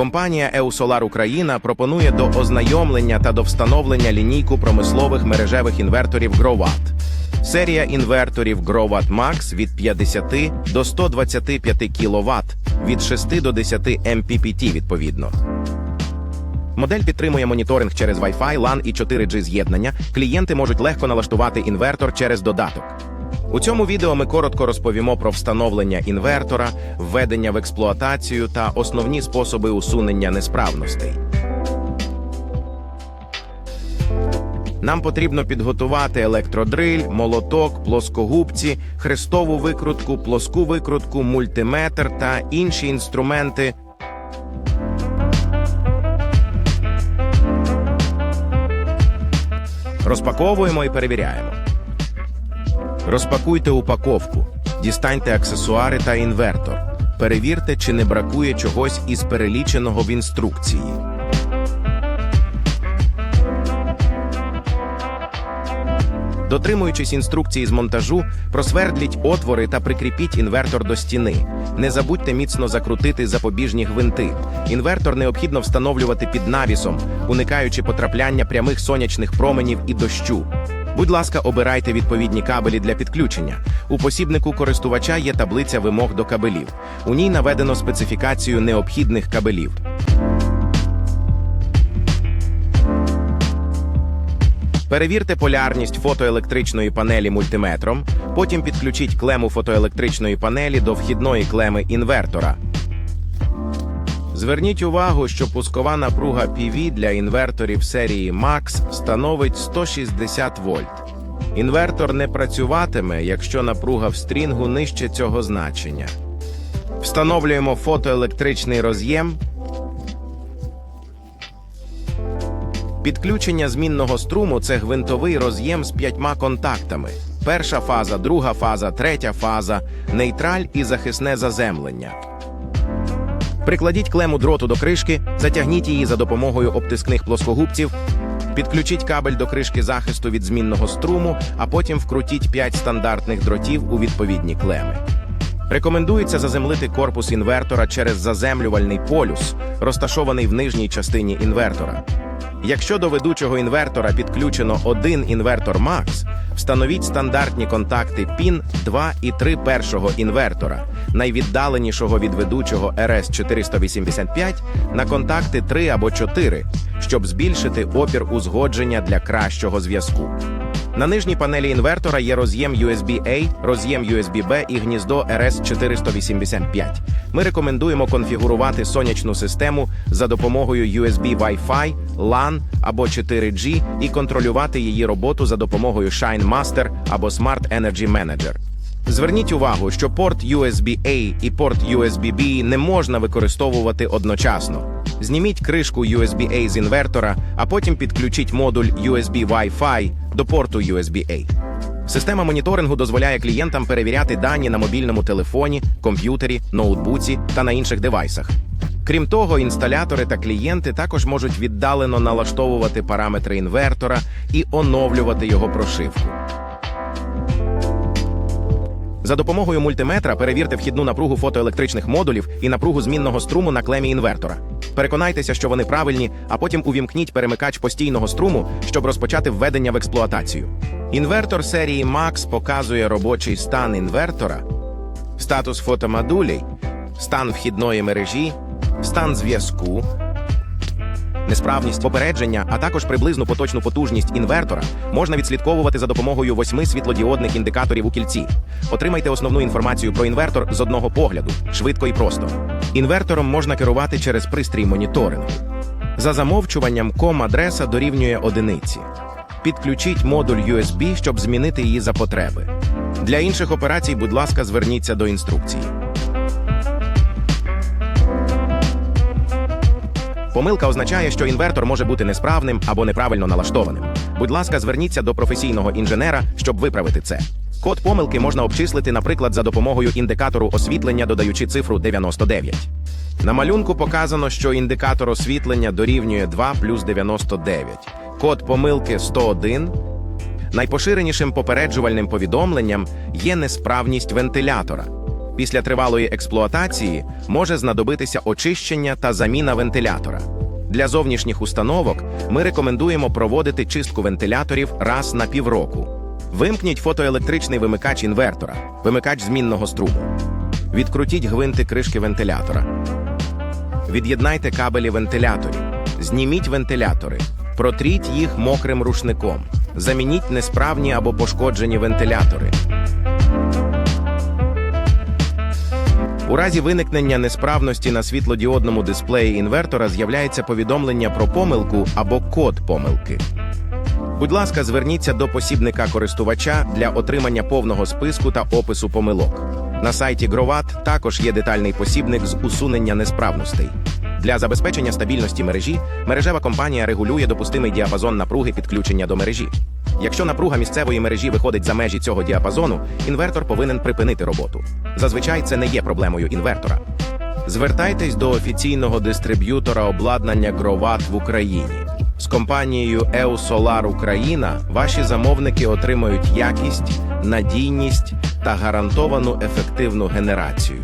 Компанія Еусолар Україна пропонує до ознайомлення та до встановлення лінійку промислових мережевих інверторів GrowWatt. Серія інверторів GrowWatt Max від 50 до 125 кВт, від 6 до 10 МППТ відповідно. Модель підтримує моніторинг через Wi-Fi, LAN і 4G з'єднання. Клієнти можуть легко налаштувати інвертор через додаток. У цьому відео ми коротко розповімо про встановлення інвертора, введення в експлуатацію та основні способи усунення несправностей. Нам потрібно підготувати електродриль, молоток, плоскогубці, хрестову викрутку, плоску викрутку, мультиметр та інші інструменти. Розпаковуємо і перевіряємо. Розпакуйте упаковку, дістаньте аксесуари та інвертор. Перевірте, чи не бракує чогось із переліченого в інструкції. Дотримуючись інструкції з монтажу, просвердліть отвори та прикріпіть інвертор до стіни. Не забудьте міцно закрутити запобіжні гвинти. Інвертор необхідно встановлювати під навісом, уникаючи потрапляння прямих сонячних променів і дощу. Будь ласка, обирайте відповідні кабелі для підключення. У посібнику користувача є таблиця вимог до кабелів. У ній наведено специфікацію необхідних кабелів. Перевірте полярність фотоелектричної панелі мультиметром, потім підключіть клему фотоелектричної панелі до вхідної клеми інвертора. Зверніть увагу, що пускова напруга PV для інверторів серії Max становить 160 вольт. Інвертор не працюватиме, якщо напруга в стрінгу нижче цього значення. Встановлюємо фотоелектричний роз'єм. Підключення змінного струму це гвинтовий роз'єм з п'ятьма контактами: перша фаза, друга фаза, третя фаза, нейтраль і захисне заземлення. Прикладіть клему дроту до кришки, затягніть її за допомогою обтискних плоскогубців, підключіть кабель до кришки захисту від змінного струму, а потім вкрутіть 5 стандартних дротів у відповідні клеми. Рекомендується заземлити корпус інвертора через заземлювальний полюс, розташований в нижній частині інвертора. Якщо до ведучого інвертора підключено один інвертор Max, встановіть стандартні контакти PIN 2 і 3 першого інвертора, найвіддаленішого від ведучого RS485 на контакти 3 або 4, щоб збільшити опір узгодження для кращого зв'язку. На нижній панелі інвертора є роз'єм USB-A, роз'єм USB-B і гніздо RS485. Ми рекомендуємо конфігурувати сонячну систему за допомогою USB Wi-Fi, LAN або 4G і контролювати її роботу за допомогою Shine Master або Smart Energy Manager. Зверніть увагу, що порт USB-A і порт USB-B не можна використовувати одночасно. Зніміть кришку USB-A з інвертора, а потім підключіть модуль USB Wi-Fi до порту USB-A. Система моніторингу дозволяє клієнтам перевіряти дані на мобільному телефоні, комп'ютері, ноутбуці та на інших девайсах. Крім того, інсталятори та клієнти також можуть віддалено налаштовувати параметри інвертора і оновлювати його прошивку. За допомогою мультиметра перевірте вхідну напругу фотоелектричних модулів і напругу змінного струму на клемі інвертора. Переконайтеся, що вони правильні, а потім увімкніть перемикач постійного струму, щоб розпочати введення в експлуатацію. Інвертор серії Max показує робочий стан інвертора, статус фотомодулей, стан вхідної мережі, стан зв'язку, несправність попередження, а також приблизну поточну потужність інвертора можна відслідковувати за допомогою восьми світлодіодних індикаторів у кільці. Отримайте основну інформацію про інвертор з одного погляду, швидко і просто. Інвертором можна керувати через пристрій моніторингу. За замовчуванням ком-адреса дорівнює одиниці. Підключіть модуль USB, щоб змінити її за потреби. Для інших операцій, будь ласка, зверніться до інструкції. Помилка означає, що інвертор може бути несправним або неправильно налаштованим. Будь ласка, зверніться до професійного інженера, щоб виправити це. Код помилки можна обчислити, наприклад, за допомогою індикатору освітлення, додаючи цифру 99. На малюнку показано, що індикатор освітлення дорівнює 2 плюс 99. Код помилки 101. Найпоширенішим попереджувальним повідомленням є несправність вентилятора. Після тривалої експлуатації може знадобитися очищення та заміна вентилятора. Для зовнішніх установок ми рекомендуємо проводити чистку вентиляторів раз на півроку. Вимкніть фотоелектричний вимикач інвертора, вимикач змінного струму. Відкрутіть гвинти кришки вентилятора. Від'єднайте кабелі вентиляторів. Зніміть вентилятори. Протріть їх мокрим рушником. Замініть несправні або пошкоджені вентилятори. У разі виникнення несправності на світлодіодному дисплеї інвертора з'являється повідомлення про помилку або код помилки. Будь ласка, зверніться до посібника користувача для отримання повного списку та опису помилок. На сайті Гроват також є детальний посібник з усунення несправностей. Для забезпечення стабільності мережі мережева компанія регулює допустимий діапазон напруги підключення до мережі. Якщо напруга місцевої мережі виходить за межі цього діапазону, інвертор повинен припинити роботу. Зазвичай це не є проблемою інвертора. Звертайтесь до офіційного дистриб'ютора обладнання Гроват в Україні. Компанією EuSolar Україна ваші замовники отримають якість, надійність та гарантовану ефективну генерацію.